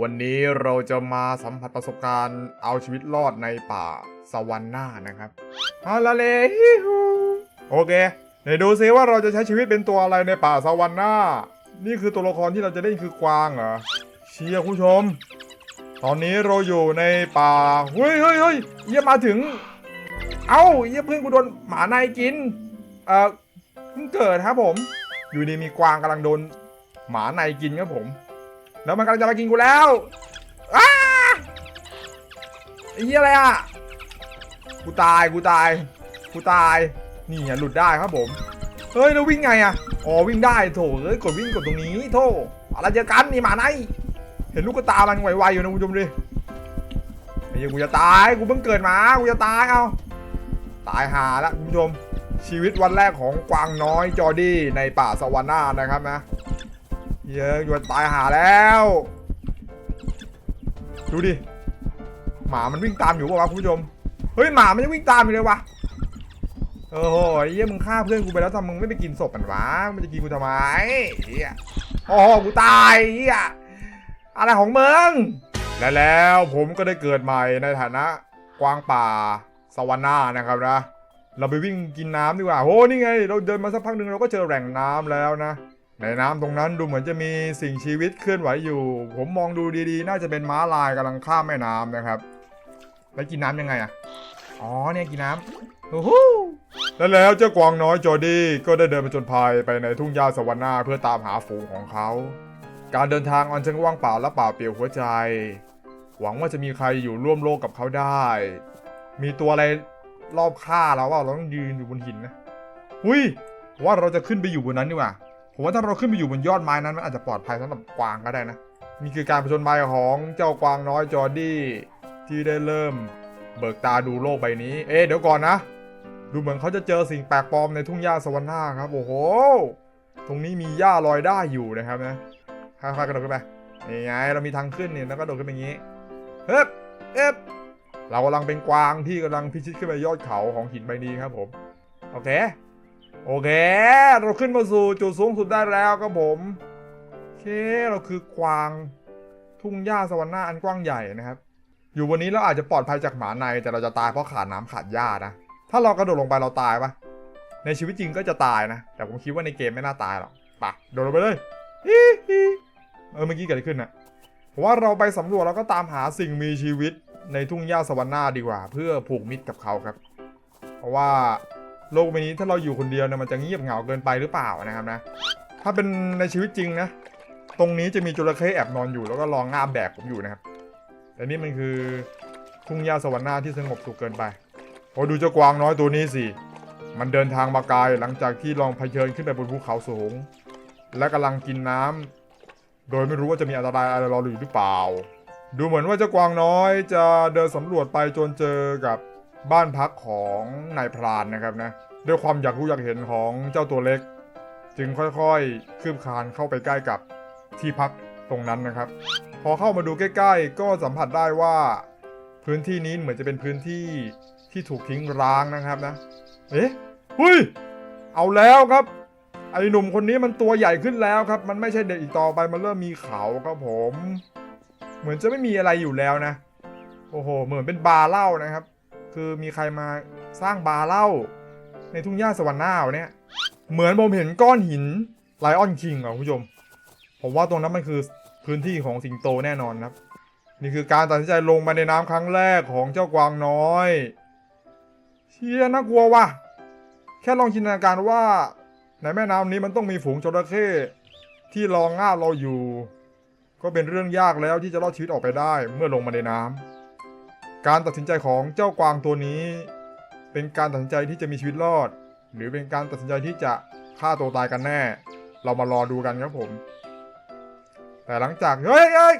วันนี้เราจะมาสัมผัสประสบการณ์เอาชีวิตรอดในป่าสวรรค์หน้านะครับฮาลาเลฮิฮูโอเคเดี๋ยวดูซิว่าเราจะใช้ชีวิตเป็นตัวอะไรในป่าสวรรค์หน้า นี่คือตัวละครที่เราจะเล่นคือกวางเหรอเชียร์คุณผู้ชม ตอนนี้เราอยู่ในป่าเฮ้ยเฮ้ยเฮ้ยเยี่ยมมาถึง เอ้าเยี่ยเพื่อนกูโดนหมาในกินเอ่อเพิ่งเกิดครับผม อยู่ดีมีกวางกำลังโดนหมาในกินครับผม แล้วมันกำลังจะมากินกูแล้วอ้าไอ้เหี้ยอะไรอะ กูตาย กูตาย กูตาย นี่อะหลุดได้ครับผม เฮ้ยแล้ววิ่งไงอะ อ๋อวิ่งได้โถเอ้ยกดวิ่งกดตรงนี้โถอะไรเจอกันนี่หมาในเห็นลูกตามันไวๆอยู่นะคุณผู้ชมดิไอ้เหี้ยกูจะตาย กูเพิ่งเกิดมา กูจะตายเอา ตายหาล้วคุณผู้ชมชีวิตวันแรกของกวางน้อยจอดี้ในป่าสวรรค์หน้านะครับนะ เยอะอยู่ตายหาแล้ว ดูดิ หมามันวิ่งตามอยู่ป่าวะคุณผู้ชม เฮ้ยหมามันยังวิ่งตามอยู่เลยวะโอ้โหเยี่ยมึงฆ่าเพื่อนกูไปแล้วทำมึงไม่ไปกินศพมันวะมันจะกินกูทำไมเฮียโอ้โหกูตายเฮียอะไรของมึงและแล้วผมก็ได้เกิดใหม่ในฐานะกวางป่าสวรรค์นานะครับนะ เราไปวิ่งกินน้ำดีกว่าโหนี่ไง เราเดินมาสักพักหนึ่งเราก็เจอแหล่งน้ำแล้วนะ ในน้ำตรงนั้นดูเหมือนจะมีสิ่งชีวิตเคลื่อนไหวอยู่ ผมมองดูดีๆ น่าจะเป็นม้าลายกำลังข้ามแม่น้ำนะครับ แล้วกินน้ำยังไงอะ อ๋อเนี่ยกินน้ำโอ้โหแล้วแล้วเจ้ากวางน้อยจอร์ดี้ก็ได้เดินไปจนภัยไปในทุ่งหญ้าสวรรค์หน้าเพื่อตามหาฝูงของเขา การเดินทางอันช่างว่างเปล่าและเปล่าเปลี่ยวหัวใจ หวังว่าจะมีใครอยู่ร่วมโลกกับเขาได้ มีตัวอะไรรอบฆ่าเราว่าเราต้องยืนอยู่บนหินนะหุ้ยว่าเราจะขึ้นไปอยู่บนนั้นดีกว่า ผมว่าถ้าเราขึ้นไปอยู่บนยอดไม้นั้นมันอาจจะปลอดภัยสำหรับกวางก็ได้นะนี่คือการผจญภัยของเจ้ากวางน้อยจอร์ดี้ที่ได้เริ่ม เบิกตาดูโลกใบนี้ เอ๊เดี๋ยวก่อนนะ ดูเหมือนเขาจะเจอสิ่งแปลกปลอมในทุ่งหญ้าสวรรค์หน้าครับโอ้โห ตรงนี้มีหญ้าลอยได้อยู่นะครับนะค่อยๆกระโดดขึ้นไปนี่ไงเรามีทางขึ้นนี่แล้วก็โดดขึ้นไปอย่างนี้เฮ้ยเอ๊บเรากำลังเป็นกวางที่กำลังพิชิตขึ้นไปยอดเขาของหินใบนี้ครับผม โอเค โอเค เราขึ้นมาสู่จุดสูงสุดได้แล้วครับผมเคเราคือกวางทุ่งหญ้าสวรรค์หน้าอันกว้างใหญ่นะครับ อยู่บนนี้เราอาจจะปลอดภัยจากหมาในแต่เราจะตายเพราะขาดน้ำขาดหญ้านะ ถ้าเรากระโดดลงไปเราตายปะในชีวิตจริงก็จะตายนะ แต่ผมคิดว่าในเกมไม่น่าตายหรอกปะโดดลงไปเลยเออเมื่อกี้เกิดอะไรขึ้นนะผมว่าเราไปสำรวจแล้วก็ตามหาสิ่งมีชีวิตในทุ่งหญ้าสวรรค์หน้าดีกว่า เพื่อผูกมิตรกับเขาครับ เพราะว่า โลกใบนี้ถ้าเราอยู่คนเดียวเนี่ยมันจะเงียบเหงาเกินไปหรือเปล่านะครับนะ ถ้าเป็นในชีวิตจริงนะ ตรงนี้จะมีจระเข้แอบนอนอยู่แล้วก็รองงาบแดกผมอยู่นะครับ แต่นี่มันคือทุ่งหญ้าสวรรค์หน้าที่สงบสุขเกินไป โอ้ดูเจ้ากวางน้อยตัวนี้สิ มันเดินทางมาไกลหลังจากที่ลองเผชิญขึ้นไปบนภูเขาสูง และกำลังกินน้ำโดยไม่รู้ว่าจะมีอันตรายอะไรรออยู่หรือเปล่า ดูเหมือนว่าเจ้ากวางน้อยจะเดินสำรวจไปจนเจอกับ บ้านพักของนายพรานนะครับนะด้วยความอยากรู้อยากเห็นของเจ้าตัวเล็ก จึงค่อยๆคืบคลานเข้าไปใกล้กับที่พักตรงนั้นนะครับ พอเข้ามาดูใกล้ ๆ ก็สัมผัสได้ว่า พื้นที่นี้เหมือนจะเป็นพื้นที่ที่ถูกทิ้งร้างนะครับนะ เอ๊ะเฮ้ยเอาแล้วครับ ไอ้หนุ่มคนนี้มันตัวใหญ่ขึ้นแล้วครับ มันไม่ใช่เด็กอีกต่อไปมันเริ่มมีเขาครับผม เหมือนจะไม่มีอะไรอยู่แล้วนะ โอ้โห เหมือนเป็นบาร์เหล้านะครับ คือมีใครมาสร้างบาร์เหล้าในทุ่งหญ้าสวรรค์หน้าวเนี่ย เหมือนผมเห็นก้อนหินไลออนคิงอะคุณผู้ชม ผมว่าตรงนั้นมันคือพื้นที่ของสิงโตแน่นอนครับ นี่คือการตัดสินใจลงมาในน้ำครั้งแรกของเจ้ากวางน้อย เชี่ยน่ากลัวว่ะ แค่ลองจินตนาการว่า ในแม่น้ำนี้มันต้องมีฝูงจระเข้ที่รองง่าเราอยู่ ก็เป็นเรื่องยากแล้วที่จะรอดชีวิตออกไปได้เมื่อลงมาในน้ำ การตัดสินใจของเจ้ากวางตัวนี้ เป็นการตัดสินใจที่จะมีชีวิตรอด หรือเป็นการตัดสินใจที่จะฆ่าตัวตายกันแน่ เรามารอดูกันครับผม แต่หลังจากเฮ้ยเฮ้ย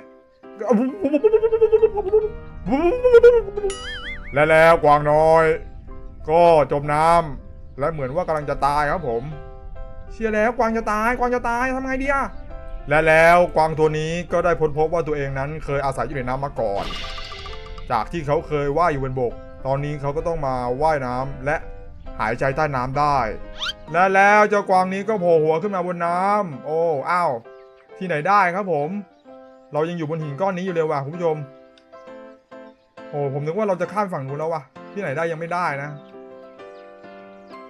และแล้วกวางน้อย ก็จมน้ำและเหมือนว่ากำลังจะตายครับผม เชียร์แล้วกวางจะตายกวางจะตายทำไงดีอะและแล้วกวางตัวนี้ก็ได้พ้นพบว่าตัวเองนั้นเคยอาศัยอยู่ในน้ำมาก่อน จากที่เขาเคยว่ายอยู่บนบก ตอนนี้เขาก็ต้องมาว่ายน้ำและหายใจใต้น้ำได้ และแล้วเจ้ากวางนี้ก็โผล่หัวขึ้นมาบนน้ำโอ้อ้าวที่ไหนได้ครับผม เรายังอยู่บนหินก้อนนี้อยู่เลยว่ะคุณผู้ชม โอ้ผมนึกว่าเราจะข้ามฝั่งนู้นแล้วว่ะที่ไหนได้ยังไม่ได้นะ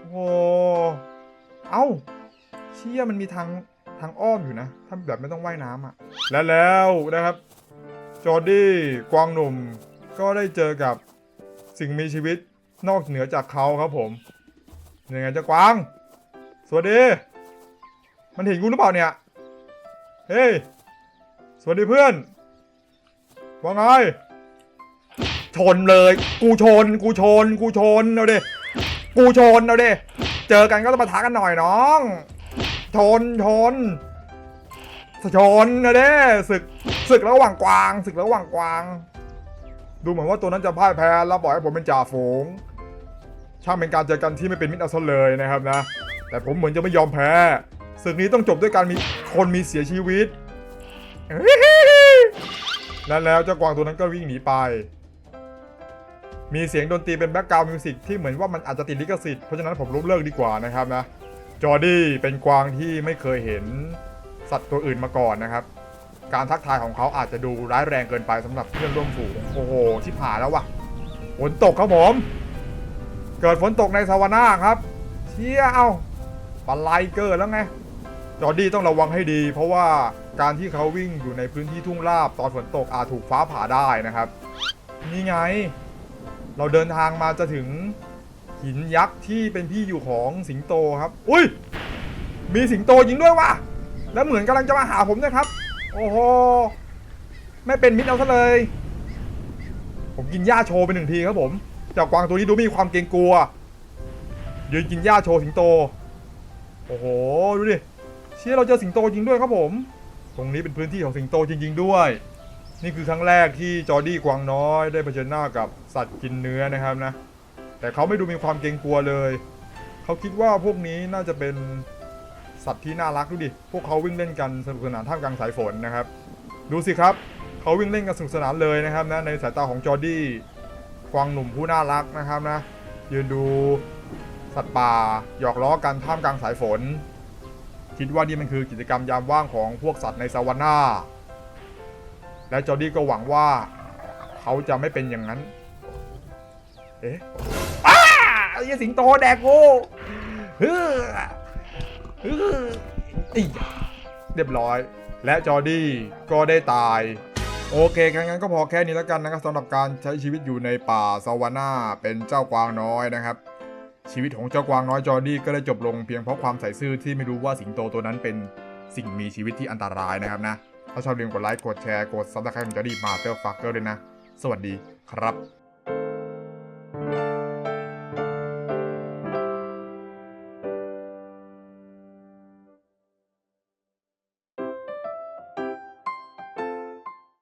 โอ้เอ้าเชี่ยมันมีทางทางอ้อมอยู่นะ ถ้าแบบไม่ต้องว่ายน้ำอะ และแล้วนะครับ จอร์ดี้กวางหนุ่ม ก็ได้เจอกับสิ่งมีชีวิตนอกเหนือจากเขาครับผมยังไงเจ้ากวาง สวัสดี มันเห็นกูหรือเปล่าเนี่ย เฮ้ย สวัสดีเพื่อน ว่าไง ชนเลย กูชน กูชน กูชน เอาเดิกูชน เอาเดิเจอกันก็ต้องมาทักกันหน่อยน้อง ชน ชน ชนนะเด้ศึกศึกระหว่างกวางศึกระหว่างกวาง ดูเหมือนว่าตัวนั้นจะพ่ายแพ้แล้วปล่อยให้ผมเป็นจ่าฝูง ช่างเป็นการเจอกันที่ไม่เป็นมิตรเอาซะเลยนะครับนะ แต่ผมเหมือนจะไม่ยอมแพ้ศึกนี้ต้องจบด้วยการมีคนมีเสียชีวิต และแล้วเจ้ากวางตัวนั้นก็วิ่งหนีไป มีเสียงดนตรีเป็นแบ็กกราวด์มิวสิกที่เหมือนว่ามันอาจจะติดลิขสิทธิ์เพราะฉะนั้นผมลบเลิกดีกว่านะครับนะ จอร์ดี้เป็นกวางที่ไม่เคยเห็นสัตว์ตัวอื่นมาก่อนนะครับ การทักทายของเขาอาจจะดูร้ายแรงเกินไปสำหรับเพื่อนร่วมฝูงโอ้โหชิบหายแล้ววะฝนตกครับผม เกิดฝนตกในซาวานาครับ เชี่ยเอาปลาไลเกิดแล้วไงจอร์ดี้ต้องระวังให้ดี เพราะว่าการที่เขาวิ่งอยู่ในพื้นที่ทุ่งราบตอนฝนตกอาจถูกฟ้าผ่าได้นะครับ นี่ไง เราเดินทางมาจะถึงหินยักษ์ที่เป็นที่อยู่ของสิงโตครับ อุ้ย มีสิงโตจริงด้วยว่ะ แล้วเหมือนกำลังจะมาหาผมนะครับ โอ้โห ไม่เป็นมิตรเอาซะเลย ผมกินหญ้าโชว์ไปหนึ่งทีครับผมเจ้ากวางตัวนี้ดูมีความเกรงกลัว ยืนกินหญ้าโชว์สิงโต โอ้โห ดูดิ เชี่ยเราเจอสิงโตจริงด้วยครับผม ตรงนี้เป็นพื้นที่ของสิงโตจริง ๆ ด้วย นี่คือครั้งแรกที่จอร์ดี้กวางน้อยได้เผชิญหน้ากับสัตว์กินเนื้อนะครับนะ แต่เขาไม่ดูมีความเกรงกลัวเลย เขาคิดว่าพวกนี้น่าจะเป็น สัตว์ที่น่ารักดูดิ พวกเขาวิ่งเล่นกันสนุกสนานท่ามกลางสายฝนนะครับ ดูสิครับ เขาวิ่งเล่นกันสนุกสนานเลยนะครับนะ ในสายตาของจอร์ดี้กวางหนุ่มผู้น่ารักนะครับนะ ยืนดูสัตว์ป่าหยอกล้อกันท่ามกลางสายฝน คิดว่านี่มันคือกิจกรรมยามว่างของพวกสัตว์ในซาวาน่า และจอร์ดี้ก็หวังว่าเขาจะไม่เป็นอย่างนั้น เอ๊ะอ้าไอ้สิงโตแดกกูเฮ้อ อีเรียบร้อย และจอร์ดี้ก็ได้ตาย โอเคงั้นก็พอแค่นี้แล้วกันนะครับสำหรับการใช้ชีวิตอยู่ในป่าซาวาน่าเป็นเจ้ากวางน้อยนะครับ ชีวิตของเจ้ากวางน้อยจอร์ดี้ก็ได้จบลงเพียงเพราะความใส่ซื่อที่ไม่รู้ว่าสิงโตตัวนั้นเป็นสิ่งมีชีวิตที่อันตรายนะครับนะ ถ้าชอบอย่าลืมกดไลค์ กดแชร์ กดซับสไครต์ของจอร์ดี้มาเตอร์ฟักเกอร์ด้วยนะ สวัสดีครับ